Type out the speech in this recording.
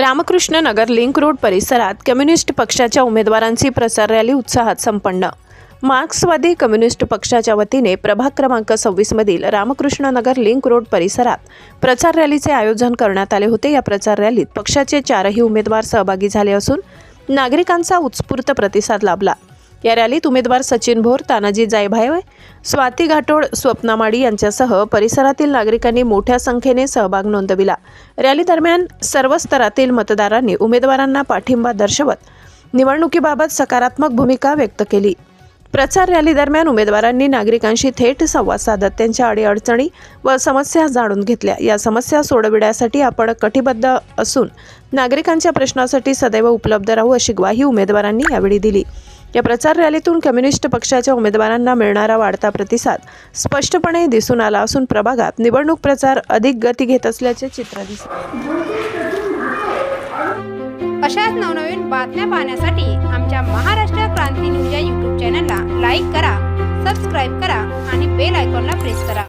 Ramakrishna Nagar link road परिसरात communist पक्षाच्या उमेदवारांची प्रचार रॅली उत्साहात संपन्न. मार्क्सवादी कम्युनिस्ट पक्षाच्या वतीने प्रभाग क्रमांक सव्वीसमधील रामकृष्ण नगर लिंक रोड परिसरात प्रचार रॅलीचे आयोजन करण्यात आले होते. या प्रचार रॅलीत पक्षाचे चारही उमेदवार सहभागी झाले असून नागरिकांचा उत्स्फूर्त प्रतिसाद लाभला. या रॅलीत उमेदवार सचिन भोर तानाजी जायभाय स्वाती घाटोड स्वप्ना माडी यांच्यासह परिसरातील नागरिकांनी मोठ्या संख्येने सहभाग नोंदविला. रॅली दरम्यान सर्व स्तरातील मतदारांनी उमेदवारांना पाठिंबा दर्शवत निवडणुकीबाबत सकारात्मक भूमिका व्यक्त केली. प्रचार रॅली दरम्यान उमेदवारांनी नागरिकांशी थेट संवाद साधत त्यांच्या अडीअडचणी व समस्या जाणून घेतल्या. या समस्या सोडविण्यासाठी आपण कटिबद्ध असून नागरिकांच्या प्रश्नासाठी सदैव उपलब्ध राहू अशी ग्वाही उमेदवारांनी यावेळी दिली. या प्रचार रॅलीतून कम्युनिस्ट पक्षाच्या उमेदवारांना मिळणारा वाढता प्रतिसाद स्पष्टपणे दिसून आला असून प्रभागात निवडणूक प्रचार अधिक गती घेत असल्याचे चित्र दिसते अशाच नवनवीन बातम्या पाहण्यासाठी आमच्या महाराष्ट्र क्रांती न्यूज या यूट्यूब चॅनलला लाईक करा सबस्क्राईब करा आणि बेल आयकॉनला प्रेस करा.